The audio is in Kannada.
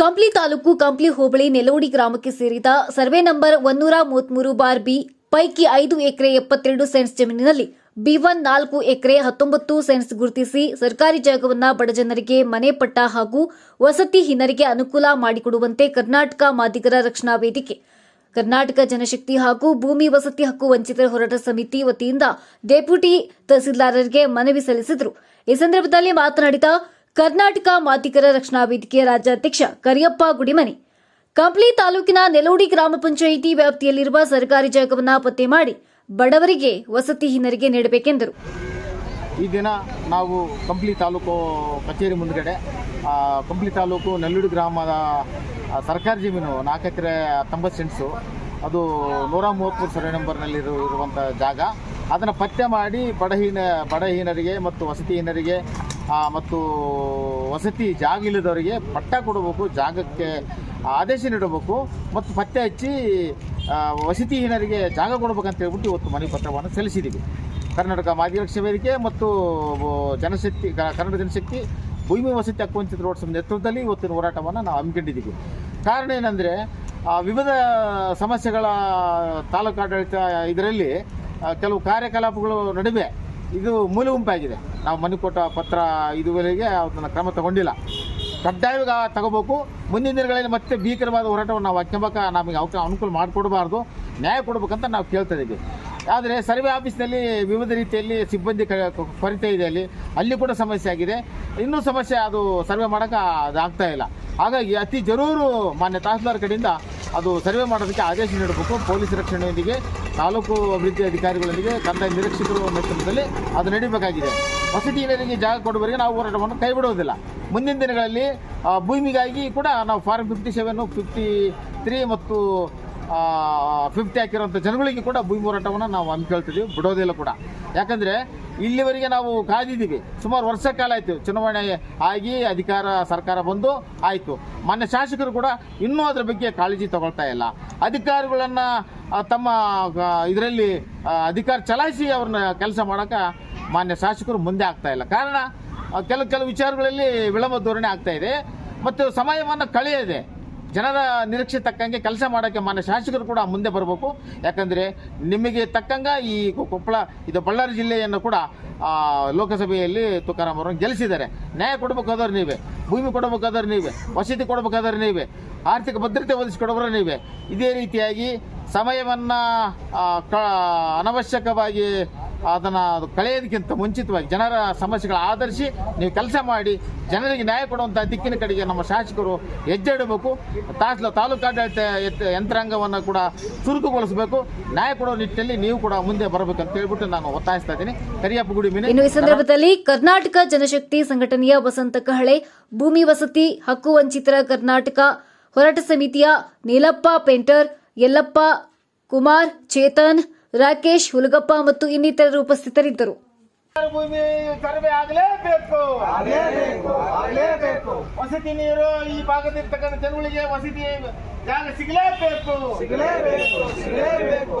ಕಂಪ್ಲಿ ತಾಲೂಕು ಕಂಪ್ಲಿ ಹೋಬಳಿ ನೆಲೋಡಿ ಗ್ರಾಮಕ್ಕೆ ಸೇರಿದ ಸರ್ವೆ ನಂಬರ್ ಒನ್ನೂರ ಮೂವತ್ಮೂರು ಬಾರ್ ಬಿ, ಪೈಕಿ ಐದು ಎಕರೆ ಎಪ್ಪತ್ತೆರಡು ಸೆಂಟ್ಸ್ ಜಮೀನಿನಲ್ಲಿ ಬಿ ಒನ್ ನಾಲ್ಕು ಎಕರೆ ಹತ್ತೊಂಬತ್ತು ಸೆಂಟ್ಸ್ ಗುರುತಿಸಿ ಸರ್ಕಾರಿ ಜಾಗವನ್ನು ಬಡಜನರಿಗೆ ಮನೆ ಪಟ್ಟ ಹಾಗೂ ವಸತಿ ಅನುಕೂಲ ಮಾಡಿಕೊಡುವಂತೆ ಕರ್ನಾಟಕ ಮಾದಿಗರ ರಕ್ಷಣಾ ವೇದಿಕೆ, ಕರ್ನಾಟಕ ಜನಶಕ್ತಿ ಹಾಗೂ ಭೂಮಿ ವಸತಿ ಹಕ್ಕು ವಂಚಿತರ ಹೋರಾಟ ಸಮಿತಿ ವತಿಯಿಂದ ಡೆಪ್ಯೂಟಿ ತಹಸೀಲ್ದಾರರಿಗೆ ಮನವಿ ಸಲ್ಲಿಸಿದರು. ಈ ಸಂದರ್ಭದಲ್ಲಿ ಮಾತನಾಡಿದ ಕರ್ನಾಟಕ ಮಾತಿಕರ ರಕ್ಷಣಾ ವೇದಿಕೆಯ ರಾಜ್ಯಾಧ್ಯಕ್ಷ ಕರಿಯಪ್ಪ ಗುಡಿಮನಿ. ಕಂಪ್ಲಿ ತಾಲೂಕಿನ ನೆಲೋಡಿ ಗ್ರಾಮ ಪಂಚಾಯಿತಿ ವ್ಯಾಪ್ತಿಯಲ್ಲಿರುವ ಸರ್ಕಾರಿ ಜಾಗವನ್ನು ಪತ್ತೆ ಮಾಡಿ ಬಡವರಿಗೆ ವಸತಿ ಹಿನ್ನರಿಗೆ ನೀಡಬೇಕೆಂದರು. ಈ ದಿನ ನಾವು ಕಂಪ್ಲಿ ತಾಲೂಕು ಕಚೇರಿ ಮುಂದ್ಗಡೆ ಕಂಪ್ಲಿ ತಾಲೂಕು ನೆಲ್ಲೂಡಿ ಗ್ರಾಮದ ಸರ್ಕಾರಿ ಜಮೀನು ನಾಲ್ಕು ಎಕರೆ ಹತ್ತೊಂಬತ್ತು ಸೆಂಟ್ಸು. ಅದು ನೂರ ಮೂವತ್ತ್ಮೂರು ಸರ್ವೆ ನಂಬರ್ನಲ್ಲಿ ಇರು ಇರುವಂಥ ಜಾಗ. ಅದನ್ನು ಪತ್ತೆ ಮಾಡಿ ಬಡಹೀನ ಬಡಹೀನರಿಗೆ ಮತ್ತು ವಸತಿಹೀನರಿಗೆ ಮತ್ತು ವಸತಿ ಜಾಗ ಇಲ್ಲದವರಿಗೆ ಪಟ್ಟ ಕೊಡಬೇಕು, ಜಾಗಕ್ಕೆ ಆದೇಶ ನೀಡಬೇಕು ಮತ್ತು ಪತ್ತೆ ಹಚ್ಚಿ ವಸತಿಹೀನರಿಗೆ ಜಾಗ ಕೊಡಬೇಕಂತ ಹೇಳ್ಬಿಟ್ಟು ಇವತ್ತು ಮನವಿ ಪತ್ರವನ್ನು ಸಲ್ಲಿಸಿದ್ದೀವಿ. ಕರ್ನಾಟಕ ಮಾದಿರಕ್ಷ ವೇದಿಕೆ ಮತ್ತು ಜನಶಕ್ತಿ ಕನ್ನಡ ಜನಶಕ್ತಿ ಭೂಮಿ ವಸತಿ ಹಕ್ಕು ವಂಚಿತ ರೋಡ್ ನೇತೃತ್ವದಲ್ಲಿ ಇವತ್ತಿನ ಹೋರಾಟವನ್ನು ನಾವು ಹಮ್ಮಿಕೊಂಡಿದ್ದೀವಿ. ಕಾರಣ ಏನಂದರೆ ವಿವಿಧ ಸಮಸ್ಯೆಗಳ ತಾಲೂಕು ಆಡಳಿತ ಇದರಲ್ಲಿ ಕೆಲವು ಕಾರ್ಯಕಲಾಪಗಳು ನಡುವೆ ಇದು ಮೂಲ ಗುಂಪಾಗಿದೆ. ನಾವು ಮನೆ ಕೊಟ್ಟ ಪತ್ರ ಇದುವರೆಗೆ ಅದನ್ನು ಕ್ರಮ ತಗೊಂಡಿಲ್ಲ. ಕಡ್ಡಾಯವಾಗಿ ತಗೋಬೇಕು. ಮುಂದಿನ ದಿನಗಳಲ್ಲಿ ಮತ್ತೆ ಭೀಕರವಾದ ಹೋರಾಟವನ್ನು ನಾವು ಹಾಕ್ಯಂಬಕ ನಮಗೆ ಅವಕ, ಅನುಕೂಲ ಮಾಡಿಕೊಡಬಾರ್ದು, ನ್ಯಾಯ ಕೊಡಬೇಕಂತ ನಾವು ಕೇಳ್ತಾ ಇದ್ದೀವಿ. ಆದರೆ ಸರ್ವೆ ಆಫೀಸ್ನಲ್ಲಿ ವಿವಿಧ ರೀತಿಯಲ್ಲಿ ಸಿಬ್ಬಂದಿ ಕೊರತೆ ಇದೆ ಅಲ್ಲಿ. ಅಲ್ಲಿ ಕೂಡ ಸಮಸ್ಯೆ ಆಗಿದೆ. ಇನ್ನೂ ಸಮಸ್ಯೆ ಅದು ಸರ್ವೆ ಮಾಡೋಕೆ ಅದು ಆಗ್ತಾ ಇಲ್ಲ. ಹಾಗಾಗಿ ಅತಿ ಜರೂರು ಮಾನ್ಯ ತಹಸೀಲ್ದಾರ್ ಕಡೆಯಿಂದ ಅದು ಸರ್ವೆ ಮಾಡೋದಕ್ಕೆ ಆದೇಶ ನೀಡಬೇಕು. ಪೊಲೀಸ್ ರಕ್ಷಣೆಯೊಂದಿಗೆ ತಾಲೂಕು ಅಭಿವೃದ್ಧಿ ಅಧಿಕಾರಿಗಳೊಂದಿಗೆ ಕಂದಾಯ ನಿರೀಕ್ಷಕರು ನೇತೃತ್ವದಲ್ಲಿ ಅದು ನಡೀಬೇಕಾಗಿದೆ. ವಸತಿಯರಿಗೆ ಜಾಗ ಕೊಡುವವರೆಗೆ ನಾವು ಹೋರಾಟವನ್ನು ಕೈ ಬಿಡುವುದಿಲ್ಲ ಮುಂದಿನ ದಿನಗಳಲ್ಲಿ ಭೂಮಿಗಾಗಿ ಕೂಡ ನಾವು form fifty seven fifty three ಮತ್ತು ಫಿಫ್ಟಿ ಹಾಕಿರೋಂಥ ಜನಗಳಿಗೆ ಕೂಡ ಭೂಮಿ ಹೋರಾಟವನ್ನು ನಾವು ಹಮ್ಮಿಕೊಳ್ತಿದ್ದೀವಿ ಬಿಡೋದಿಲ್ಲ ಕೂಡ. ಯಾಕಂದರೆ ಇಲ್ಲಿವರೆಗೆ ನಾವು ಕಾದಿದ್ದೀವಿ ಸುಮಾರು ವರ್ಷ ಕಾಲ ಆಯಿತು. ಚುನಾವಣೆ ಆಗಿ ಅಧಿಕಾರ, ಸರ್ಕಾರ ಬಂದು ಆಯಿತು. ಮಾನ್ಯ ಶಾಸಕರು ಕೂಡ ಇನ್ನೂ ಅದರ ಬಗ್ಗೆ ಕಾಳಜಿ ತಗೊಳ್ತಾ ಇಲ್ಲ. ಅಧಿಕಾರಿಗಳನ್ನು ತಮ್ಮ ಇದರಲ್ಲಿ ಅಧಿಕಾರ ಚಲಾಯಿಸಿ ಅವ್ರನ್ನ ಕೆಲಸ ಮಾಡೋಕೆ ಮಾನ್ಯ ಶಾಸಕರು ಮುಂದೆ ಆಗ್ತಾ ಇಲ್ಲ. ಕಾರಣ ಕೆಲವು ಕೆಲವು ವಿಚಾರಗಳಲ್ಲಿ ವಿಳಂಬ ಧೋರಣೆ ಆಗ್ತಾ ಇದೆ. ಮತ್ತು ಸಮಯವನ್ನು ಕಳೆಯದೆ. ಜನರ ನಿರೀಕ್ಷೆ ತಕ್ಕಂಗೆ ಕೆಲಸ ಮಾಡೋಕ್ಕೆ ಮಾನ್ಯ ಶಾಸಕರು ಕೂಡ ಮುಂದೆ ಬರಬೇಕು. ಯಾಕಂದರೆ ನಿಮಗೆ ತಕ್ಕಂಗೆ ಈ ಕೊಪ್ಪಳ, ಇದು ಬಳ್ಳಾರಿ ಜಿಲ್ಲೆಯನ್ನು ಕೂಡ ಲೋಕಸಭೆಯಲ್ಲಿ ತುಕಾರಾಮ್ ಅವರನ್ನು ಗೆಲ್ಲಿಸಿದ್ದಾರೆ. ನ್ಯಾಯ ಕೊಡಬೇಕಾದವ್ರು ನೀವೇ. ಭೂಮಿ ಕೊಡಬೇಕಾದ್ರೆ ನೀವೇ. ವಸತಿ ಕೊಡಬೇಕಾದ್ರೆ ನೀವೇ. ಆರ್ಥಿಕ ಭದ್ರತೆ ಒದಗಿಸಿಕೊಡೋರು ನೀವೇ. ಇದೇ ರೀತಿಯಾಗಿ ಸಮಯವನ್ನು ಅನವಶ್ಯಕವಾಗಿ ಅದನ್ನು ಅದು ಕಳೆಯೋದಕ್ಕಿಂತ ಮುಂಚಿತವಾಗಿ ಜನರ ಸಮಸ್ಯೆಗಳ ಆಧರಿಸಿ ನೀವು ಕೆಲಸ ಮಾಡಿ, ಜನರಿಗೆ ನ್ಯಾಯ ಕೊಡುವಂಥ ದಿಕ್ಕಿನ ಕಡೆಗೆ ನಮ್ಮ ಶಾಸಕರು ಹೆಜ್ಜೆ ಇಡಬೇಕು ತಾಸ್ಲ ತಾಲೂಕಾಡಳಿತ ಯತ್- ಯಂತ್ರಾಂಗವನ್ನು ಕೂಡ ಚುರುಕುಗೊಳಿಸಬೇಕು. ನ್ಯಾಯ ಕೊಡುವ ನಿಟ್ಟಿನಲ್ಲಿ ನೀವು ಕೂಡ ಮುಂದೆ ಬರಬೇಕು ಅಂತ ಹೇಳ್ಬಿಟ್ಟು ನಾನು ಒತ್ತಾಯಿಸ್ತಾ ಇದ್ದೀನಿ. ಕರಿಯಪ್ಪ ಗುಡಿ ಇನ್ನ ಇನ್ನು ಈ ಸಂದರ್ಭದಲ್ಲಿ ಕರ್ನಾಟಕ ಜನಶಕ್ತಿ ಸಂಘಟನೆಯ ವಸಂತ ಕಹಳೆ, ಭೂಮಿ ವಸತಿ, ಹಕ್ಕು ವಂಚಿತರ ಕರ್ನಾಟಕ, ಹೋರಾಟ ಸಮಿತಿಯ ನೀಲಪ್ಪ ಪೇಂಟರ್, ಯಲ್ಲಪ್ಪ ಕುಮಾರ್ ಚೇತನ್ ರಾಕೇಶ್ ಹುಲಗಪ್ಪ ಮತ್ತು ಇನ್ನಿತರರು ಉಪಸ್ಥಿತರಿದ್ದರು. ಭೂಮಿ ಸರ್ವೆ ಆಗಲೇಬೇಕು ಆಗಲೇಬೇಕು. ವಸತಿ ನೀರು ಈ ಭಾಗದಲ್ಲಿರ್ತಕ್ಕಂಥ ಜನಗಳಿಗೆ ವಸತಿ ಜಾಗ ಸಿಗಲೇಬೇಕು. ಸಿಗಲೇಬೇಕು ಸಿಗಲೇಬೇಕು.